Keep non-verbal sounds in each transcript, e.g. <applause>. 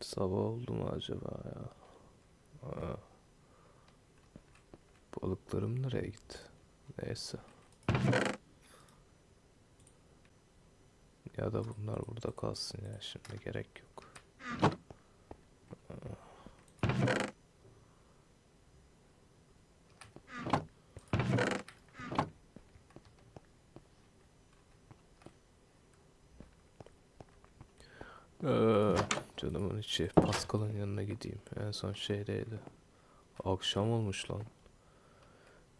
Sabah oldu mu acaba ya? Balıklarım nereye gitti? Neyse. Ya da bunlar burada kalsın ya şimdi gerek yok. Ee, canımın içi Pascal'ın yanına gideyim. En son şeydeydi. Akşam olmuş lan.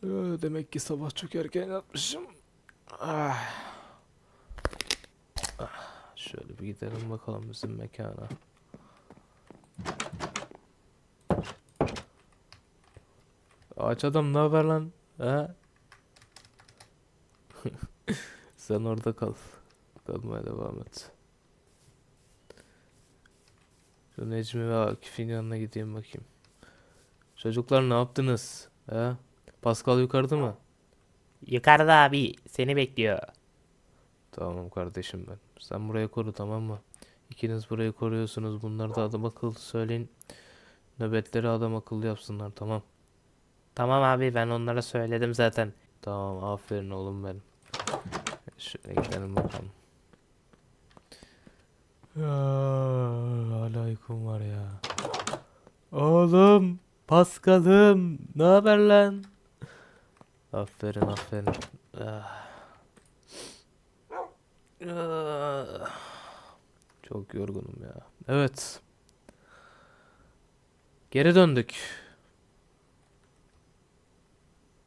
Ee, demek ki sabah çok erken yatmışım. Ah. Ah, Şöyle bir gidelim bakalım bizim mekana. Ağaç adam ne haber lan? He? <laughs> Sen orada kal. Kalmaya devam et. Şu Necmi ve Akif'in yanına gideyim bakayım. Çocuklar ne yaptınız? He? Pascal yukarıda mı? Yukarıda abi seni bekliyor. Tamam kardeşim ben. Sen burayı koru tamam mı? İkiniz burayı koruyorsunuz. Bunları da adam akıllı söyleyin. Nöbetleri adam akıllı yapsınlar tamam. Tamam abi ben onlara söyledim zaten. Tamam aferin oğlum benim. Şöyle gidelim bakalım. Ya, hala. Oğlum, Paskal'ım, ne haber lan? Aferin, aferin. Ah. Ah. Çok yorgunum ya. Evet. Geri döndük.